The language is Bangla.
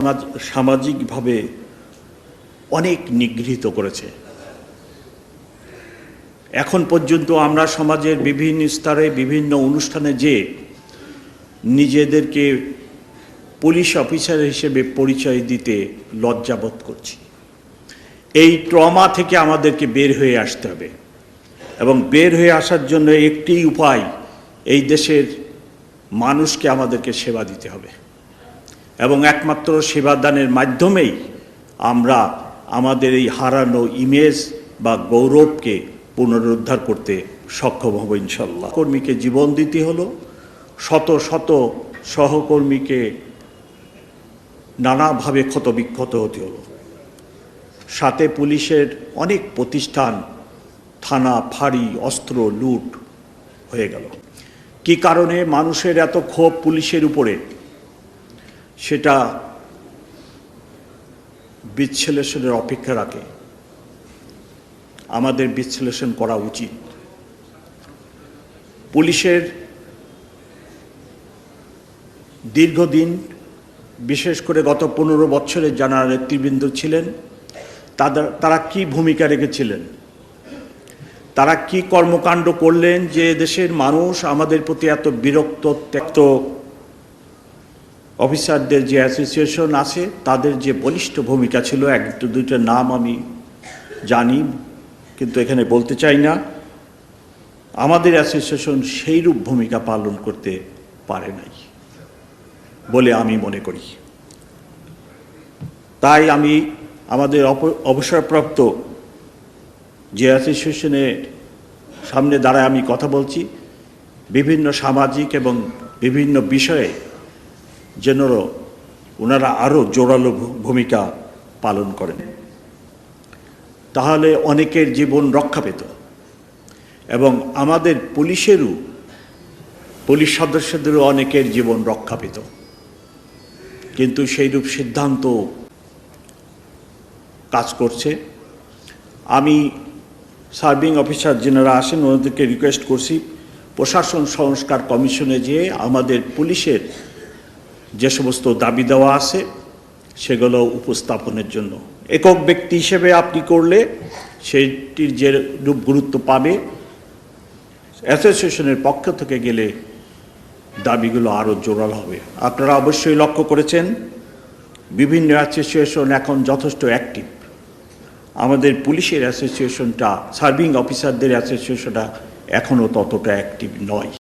সমাজ, সামাজিকভাবে অনেক নিগৃহীত করেছে। এখন পর্যন্ত আমরা সমাজের বিভিন্ন স্তরে, বিভিন্ন অনুষ্ঠানে যে নিজেদেরকে পুলিশ অফিসার হিসেবে পরিচয় দিতে লজ্জাবোধ করছি। এই ট্রমা থেকে আমাদেরকে বের হয়ে আসতে হবে এবং বের হয়ে আসার জন্য একটি উপায় এই দেশের মানুষকে আমাদেরকে সেবা দিতে হবে। এবং একমাত্র সেবাদানের মাধ্যমেই আমরা আমাদের এই হারানো ইমেজ বা গৌরবকে পুনরুদ্ধার করতে সক্ষম হব ইনশাল্লাহ কর্মীকে জীবন দিতে হলো, শত শত সহকর্মীকে নানাভাবে ক্ষতবিক্ষত হতে হলো। সাথে পুলিশের অনেক প্রতিষ্ঠান, থানা, ফাঁড়ি, অস্ত্র, লুট হয়ে গেল। কি কারণে মানুষের এত ক্ষোভ পুলিশের উপরে? সেটা বিশ্লেষণের অপেক্ষা রাখে। আমাদের বিশ্লেষণ করা উচিত। পুলিশের দীর্ঘদিন, বিশেষ করে গত পনেরো বছরের যারা নেতৃবৃন্দ ছিলেন, তাদের, তারা কি ভূমিকা রেখেছিলেন? তারা কি কর্মকাণ্ড করলেন যে দেশের মানুষ আমাদের প্রতি এত বিরক্ত, ত্যক্ত অফিসারদের যে অ্যাসোসিয়েশন আছে, তাদের যে বলিষ্ঠ ভূমিকা ছিল, এক দুইটা নাম আমি জানি, কিন্তু এখানে বলতে চাই না। আমাদের অ্যাসোসিয়েশন সেইরূপ ভূমিকা পালন করতে পারে নাই বলে আমি মনে করি। তাই আমি আমাদের অবসরপ্রাপ্ত যে অ্যাসোসিয়েশনের সামনে দাঁড়ায় আমি কথা বলছি। বিভিন্ন সামাজিক এবং বিভিন্ন বিষয়ে যেন ওনারা আরও জোরালো ভূমিকা পালন করেন। তাহলে অনেকের জীবন রক্ষা পেত। এবং আমাদের পুলিশেরও, পুলিশ সদস্যদেরও অনেকের জীবন রক্ষা পেত। কিন্তু সেইরূপ সিদ্ধান্ত কাজ করছে। আমি সার্ভিং অফিসার যেনারা আসেন, ওনাদেরকে রিকোয়েস্ট করছি, প্রশাসন সংস্কার কমিশনে যেয়ে আমাদের পুলিশের যে সমস্ত দাবি দেওয়া আছে, সেগুলো উপস্থাপনের জন্য। একক ব্যক্তি হিসেবে আপনি করলে সেটির যে রূপ গুরুত্ব পাবে, অ্যাসোসিয়েশনের পক্ষ থেকে গেলে দাবিগুলো আরও জোরাল হবে। আপনারা অবশ্যই লক্ষ্য করেছেন, বিভিন্ন অ্যাসোসিয়েশন এখন যথেষ্ট অ্যাক্টিভ। আমাদের পুলিশের অ্যাসোসিয়েশনটা, সার্ভিং অফিসারদের অ্যাসোসিয়েশনটা এখনও ততটা অ্যাক্টিভ নয়।